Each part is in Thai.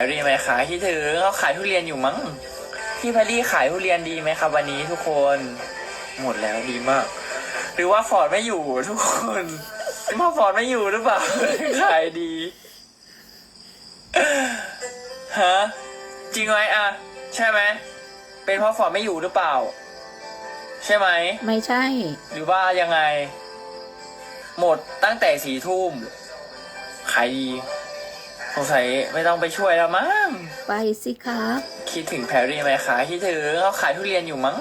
รีไหมคะคิดถึงเขาขายทุเรียนอยู่มั้งพี่พารี่ขายทุเรียนดีไหมครับ วันนี้ทุกคน หมดแล้วดีมาก หรือว่าฟอร์ดไม่อยู่ทุกคนมาฟอร์ดไม่อยู่หรือเปล่าขายดีฮะจริงไหมอะใช่ไหมเป็นเพราะฟอร์ดไม่อยู่หรือเปล่า ใช่ไหมไม่ใช่ หรือว่ายังไง หมดตั้งแต่สี่ทุ่มขายดี สงสัยไม่ต้องไปช่วยแล้วมั้ง ไปสิครับคิดถึงแพรรี่ไหมคะคิดถึงเขาขายทุเรียนอยู่มั้ง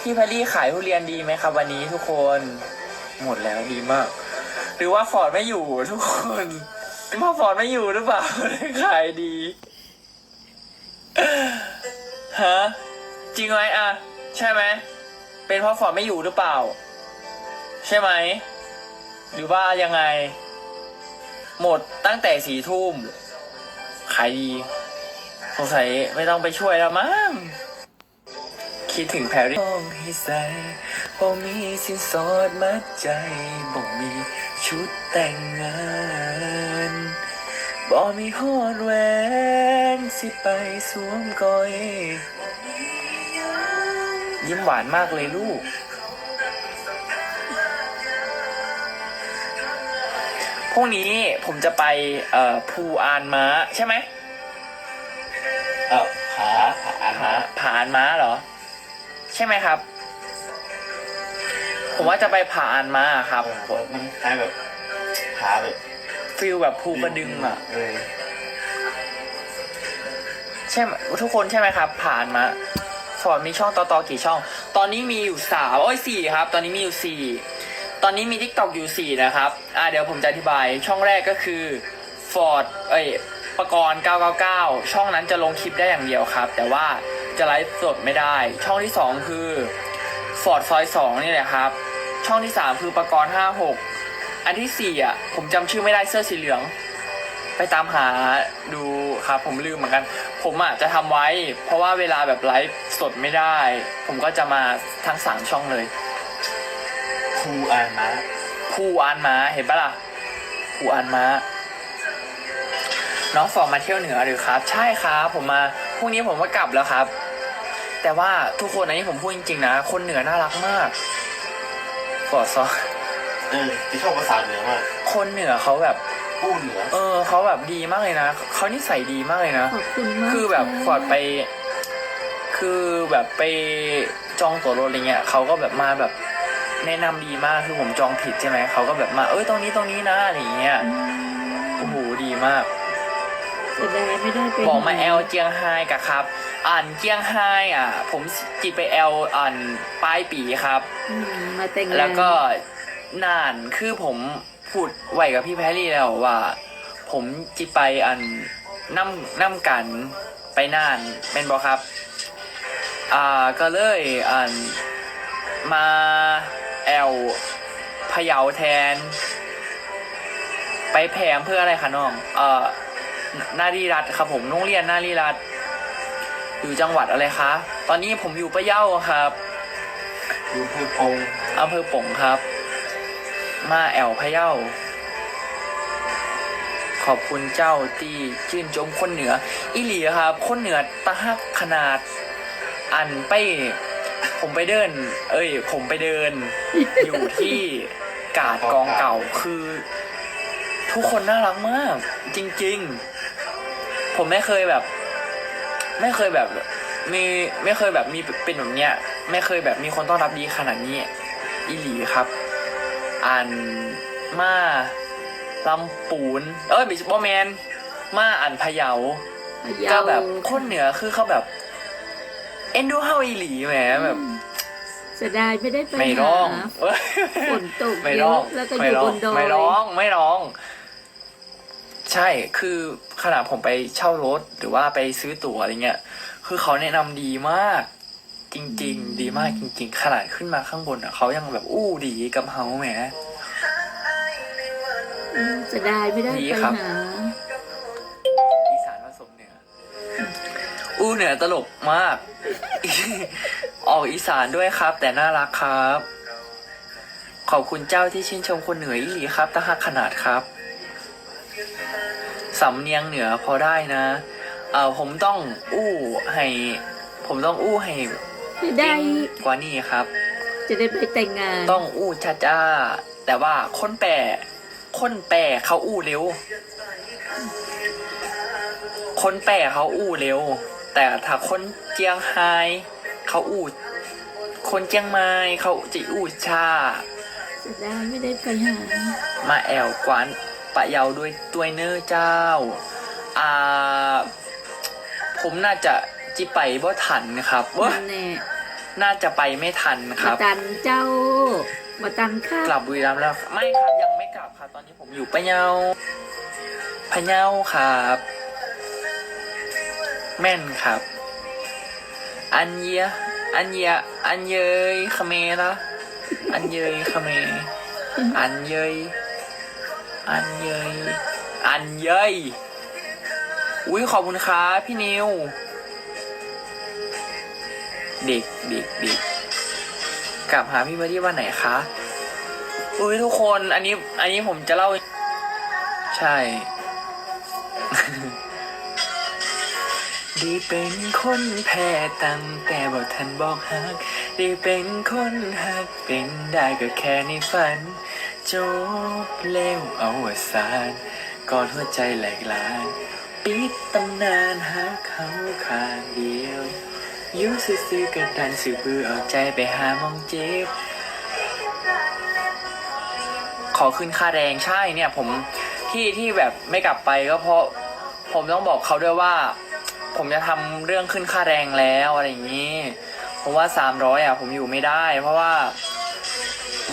พี่แพรรี่ขายทุเรียนดีไหมครับ วันนี้ทุกคน หมดแล้วดีมาก หรือว่าฟอร์ดไม่อยู่ทุกคนหรือว่าฟอร์ดไม่อยู่หรือเปล่าขายดีฮะจริงไหมอะใช่ไหมเป็นเพราะฟอร์ดไม่อยู่หรือเปล่า ใช่ไหม หรือว่ายังไง หมดตั้งแต่สี่ทุ่มขายดีสงสัยไม่ต้องไปช่วยแล้วมั้งคิดถึงแพรรี่ต้องให้ใส่บ่มีสินสอดมัดใจบ่มีชุดแต่งงานบ่มีฮอดแหวนสิไปสวมกอย ยิ้มหวานมากเลยลูก พรุ่งนี้ผมจะไปเอ่อภูอานม้าใช่ไหมเออผาผาอันผานะผาอานม้าเหรอ ใช่ไหมครับ ผมว่าจะไปผาอานม้าครับมันคล้ายแบบผาแบบฟิลแบบภูกระดึงอะ เออใช่ไหมทุกคนใช่ไหมครับ ผ่านมาฟอร์ดมีช่องต่อต่อกี่ช่อง ตอนนี้มีอยู่สามโอ้ยสี่ครับ ตอนนี้มีอยู่สี่ ตอนนี้มีทิกตอกอยู่สี่นะครับ อ่าเดี๋ยวผมจะอธิบาย ช่องแรกก็คือฟอร์ดเอ้ยประกรณ์999 ช่องนั้นจะลงคลิปได้อย่างเดียวครับ แต่ว่าจะไลฟ์สดไม่ได้ ช่องที่สองคือฟอร์ดซอยสองนี่แหละครับ ช่องที่สามคือประกรณ์56 อันที่สี่อะผมจำชื่อไม่ได้เสื้อสีเหลือง ไปตามหาดูครับผมลืมเหมือนกัน ผมอะจะทำไว้ เพราะว่าเวลาแบบไลฟ์สดไม่ได้ ผมก็จะมาทั้งสามช่องเลย ครูอันนะภูอานม้าเห็นปะล่ะภูอานม้าน้องฟอร์มมาเที่ยวเหนือหรือครับ ใช่ครับผมมาพรุ่งนี้ผมก็กลับแล้วครับ แต่ว่าทุกคนอันนี้ผมพูดจริงๆนะ คนเหนือน่ารักมากฟอร์ดซอเออที่ชอบภาษาเหนือมากคนเหนือเขาแบบกู้เหนือ เออเขาแบบดีมากเลยนะเขานิสัยดีมากเลยนะ ขอบคุณมากคือแบบะฟอร์ดไป คือแบบไปจองตั๋วรถอะไรเงี้ยเขาก็แบบมาแบบ แนะนำดีมากคือผมจองผิดใช่ไหมเขาก็แบบมาเอ้ยตรงนี้ตรงนี้นะอะไรเงี้ยอืมโอ้โหดีมากเสียดายไม่ได้ไปบอกมาหแอลเจียงไฮ้กะครับ อ่านเจียงไฮ้อะ ผมจีไปแอลอ่านปลายปีครับอืมมาแต่งงานแล้วก็นานคือผมพูดไว้กับพี่แพรรี่แล้วว่า ผมจิไปอันน้ำน้ำกันไปน่านเป็นบอครับ อ่าก็เลยอันมาแอลพะเยาแทน ไปแพงเพื่ออะไรคะน้อง เอ่อนารีรัตน์ครับผมโรงเรียนนารีรัตน์อยู่จังหวัดอะไรคะ ตอนนี้ผมอยู่ปะเยาครับอยู่เพื่อพงอำเภอป่งครับ มาแอวพะเยาขอบคุณเจ้าที่ชื่นชมคนเหนืออีหลีครับ คนเหนือตะฮักขนาด อันไป ผมไปเดิน เอ้ย ผมไปเดิน อยู่ที่กาดกองเก่าคือ ทุกคนน่ารักมาก จริง ๆ ผมไม่เคยแบบ ไม่เคยแบบมีไม่เคยแบบมีเป็นแบบเนี้ย ไม่เคยแบบมีคนต้อนรับดีขนาดนี้ อีหลีครับ อันมาลำปูน เอ้ยบิชบอแมน มาอันพะเยาพะเยาก็แบบคนเหนือคือเขาแบบ เอ็นดูเฮาอีหลีแหมแบบเสียดายไม่ได้ไปไม่ร้องหาเอ้ยฝนตกไม่เยร้ออะงแล้วก็อไม่ยู่ร้อบงนดอยไม่ร้องไม่ร้อง ใช่คือขนาดผมไปเช่ารถหรือว่าไปซื้อตั๋วอะไรเงี้ยคือเขาแนะนำดีมาก จริง ๆ ดีมากจริง ๆ ขนาดขึ้นมาข้างบนอะเขายังแบบอู้ดีกับเฮาแหม อืมเสียดายไม่ได้ดีไปครับ หา อู้เหนือตลกมาก ออกอีสานด้วยครับ แต่น่ารักครับ ขอบคุณเจ้าที่ชื่นชมคนเหนืออีหลีครับตาหักขนาดครับสำเนียงเหนือพอได้นะ เออผมต้องอู้ให้ ผมต้องอู้ให้จะได้กว่านี้ครับ จะได้ไปแต่งงาน ต้องอู้ช้าจ้าๆแต่ว่าคนแปลคนแปลเขาอู้เร็ว คนแปลเขาอู้เร็ว แต่ถ้าคนเจียงไฮ้เขาอู้คนเจียงไม้เขาจะอู้ช้าจะได้ไม่ได้ไปหา มาแอวกวานปะเยาด้วยตัวยเนื้อเจ้า อ่า ผมน่าจะจิไปบ่ทันครับเว่านั่นแน่น่าจะไปไม่ทันคมารับ ตันเจ้ามาตันข้ากลับบุรีรัมย์แล้ว ไม่ครับยังไม่กลับครับ ตอนนี้ผมอยู่ปะเยาพะเยาครับ แม่นครับ อันเยอันเยอันเยยเขเมละอันเยยเขเม อันเยยอันเยยอันเยยอุ้ยขอบคุณครับพี่นิว เด็กเด็กเด็กกลับหาพี่เบอร์ดี้วันไหนคะอุ้ยทุกคนอันนี้ อันนี้ผมจะเล่า ใช่ ได้เป็นคนแพ้ตั้งแต่บอกทันบอกฮัก ได้เป็นคนฮัก เป็นได้ก็แค่ในฝัน จบเร็วเอาวสานก่อนหัวใจแหลกลาน ปิดตำนานฮักเขาขางเดียวอยูซื่อๆกระดันสือบือเอาใจไปหามองเจ็บขอขึ้นค่าแรงใช่เนี่ยผมที่ที่แบบไม่กลับไปก็เพราะผมต้องบอกเขาด้วยว่า ผมจะทำเรื่องขึ้นค่าแรงแล้วอะไรอย่างนี้ ผมว่าสามร้อยอะผมอยู่ไม่ได้ เพราะว่า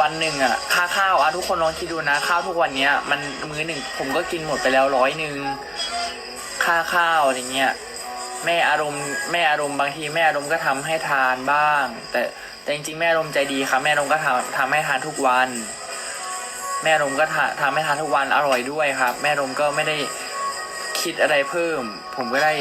วันหนึ่งอะค่าข้าวอะทุกคนลองคิดดูนะ ข้าวทุกวันเนี้ยมันมื้อหนึ่งผมก็กินหมดไปแล้วร้อยหนึ่งค่าข้าวอะไรเงี้ยแม่อารมณ์แม่อารมณ์บางทีแม่อารมณ์ก็ทำให้ทานบ้าง แต่แต่จริงๆแม่อารมณ์ใจดีครับแม่อารมณ์ก็ทำทำให้ทานทุกวัน แม่อารมณ์ก็ทาทำให้ทานทุกวันอร่อยด้วยครับ แม่อารมณ์ก็ไม่ได้คิดอะไรเพิ่ม ผมก็ได้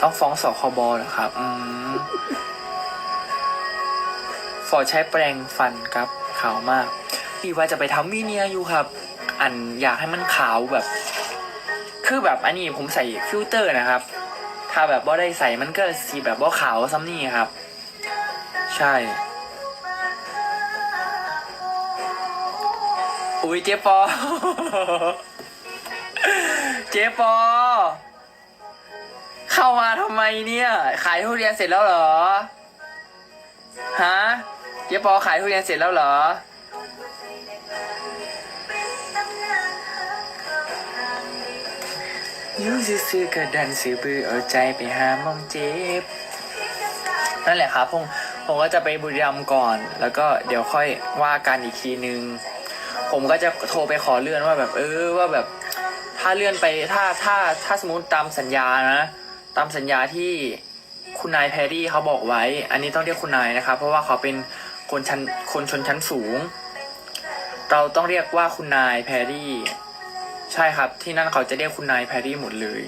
ต้องฟ้องสคบเหรอครับ อืมฟอร์ใช้แปรงฟันครับ ขาวมากพี่ว่าจะไปทำวีเนียอยู่ครับ อันอยากให้มันขาวแบบ คือแบบอันนี้ผมใส่ฟิลเตอร์นะครับ ถ้าแบบว่าได้ใส่มันก็สีแบบว่าขาวซ้ำนี่ครับ ใช่อุ้ยเจ๊ปอ เจ๊ปอ เข้ามาทำไมเนี่ย ขายทุเรียนเสร็จแล้วเหรอ ฮะเจ๊ปอขายทุเรียนเสร็จแล้วเหรอ ยูซื่อๆกระดันซื้อบือเอาใจไปหามองเจ็บ นั่นแหละครับผมผมก็จะไปบุรีรัมย์ก่อน แล้วก็เดี๋ยวค่อยว่ากันอีกทีนึง ผมก็จะโทรไปขอเลื่อนว่าแบบเออว่าแบบ ถ้าเลื่อนไปถ้าถ้าถ้าสมมติตามสัญญานะ ตามสัญญาที่คุณนายแพรรี่เขาบอกไว้ อันนี้ต้องเรียกคุณนายนะครับ เพราะว่าเขาเป็นคนชั้นคนชนชั้นสูง เราต้องเรียกว่าคุณนายแพรรี่ ใช่ครับ ที่นั่นเขาจะเรียกคุณนายแพรรี่หมดเลย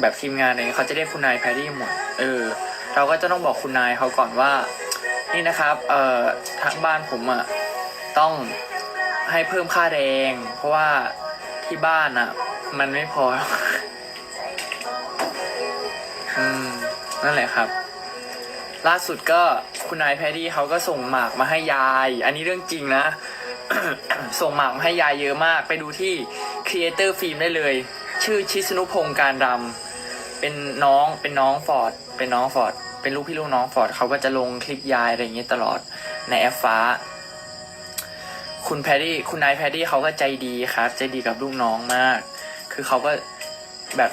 แบบทีมงานอะไรเขาจะเรียกคุณนายแพรรี่หมด เออ เราก็จะต้องบอกคุณนายเขาก่อนว่า นี่นะครับ เอ่อทางบ้านผมอะ่ะต้องให้เพิ่มค่าแรง เพราะว่าที่บ้านอะ่ะ มันไม่พอ อืมนั่นแหละครับ ล่าสุดก็คุณนายแพรรี่เขาก็ส่งหมากมาให้ยาย อันนี้เรื่องจริงนะ ส่งหมากมาให้ยายเยอะมาก ไปดูที่ Creator Film ได้เลย ชื่อชิสนุพงศ์การดำเป็นน้องเป็นน้องฟอร์ดเป็นน้องฟอร์ดเป็นลูกพี่ลูกน้องฟอร์ดเขาก็จะลงคลิปยายอะไรอย่างเงี้ยตลอดในแอปฟ้า คุณแพรรี่คุณนายแพรรี่เขาก็ใจดีครับ ใจดีกับลูกน้องมาก คือเขาก็แบบ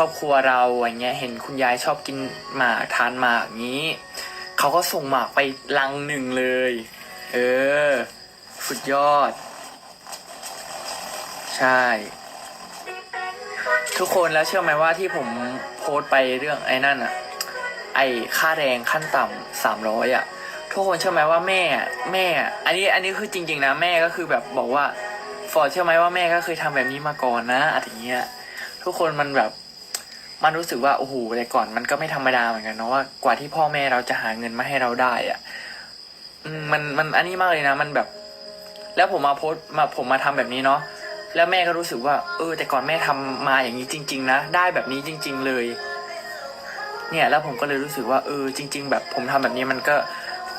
ครอบครัวเราอย่างเงี้ยเห็นคุณยายชอบกินหมากทานหมากงนี้เขาก็ส่งหมากไปลังหนึ่งเลย เออ สุดยอด ใช่ ทุกคนแล้วเชื่อไหมว่าที่ผมโพสต์ไปเรื่องไอ้นั่นอะไอ้ค่าแรงขั้นต่ำสามร้อยอะทุกคนเชื่อไหมว่าแม่แม่ อันนี้อันนี้คือจริง ๆ นะแม่ก็คือแบบบอกว่าฟอร์เชื่อไหมว่าแม่ก็เคยทำแบบนี้มาก่อนนะอะไรเงี้ยทุกคนมันแบบ มันรู้สึกว่าโอ้โหแต่ก่อนมันก็ไม่ธรรมดาเหมือนกันเนาะว่ากว่าที่พ่อแม่เราจะหาเงินมาให้เราได้อะมันมันอันนี้มากเลยนะ มันแบบ แล้วผมมาโพสมาผมมาทำแบบนี้เนาะแล้วแม่ก็รู้สึกว่า เออ แต่ก่อนแม่ทำมาอย่างนี้จริง ๆ นะได้แบบนี้จริง ๆ เลย เนี่ย แล้วผมก็เลยรู้สึกว่าเออจริง ๆ แบบผมทำแบบนี้มันก็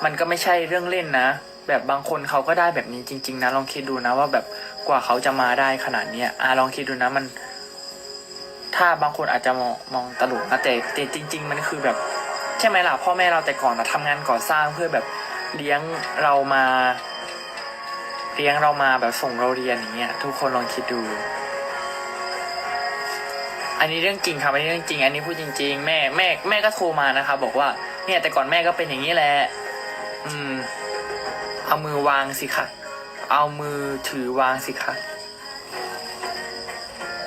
มันก็ไม่ใช่เรื่องเล่นนะแบบบางคนเขาก็ได้แบบนี้จริง ๆ นะ ลองคิดดูนะว่าแบบกว่าเขาจะมาได้ขนาดเนี้ยอะลองคิดดูนะมัน ถ้าบางคนอาจจะมองมองตลกนะแต่แต่จริง ๆ มันคือแบบใช่ไหมล่ะพ่อแม่เราแต่ก่อนนะทำงานก่อสร้างเพื่อแบบเลี้ยงเรามาเลี้ยงเรามาแบบส่งเราเรียนอย่างเงี้ยทุกคนลองคิดดู อันนี้เรื่องจริงครับอันนี้เรื่องจริง อันนี้พูดจริง ๆ แม่แม่แม่ก็โทรมานะครับบอกว่า เนี่ยแต่ก่อนแม่ก็เป็นอย่างนี้แหละ อืม เอามือวางสิคะเอามือถือวางสิคะ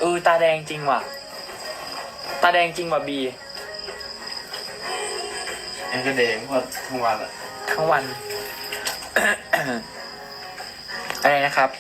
เออตาแดงจริงว่ะ ตาแดงจริงว่ะบียังกระเดงเพราะทั้งวันอะทั้งวัน อะไรนะครับ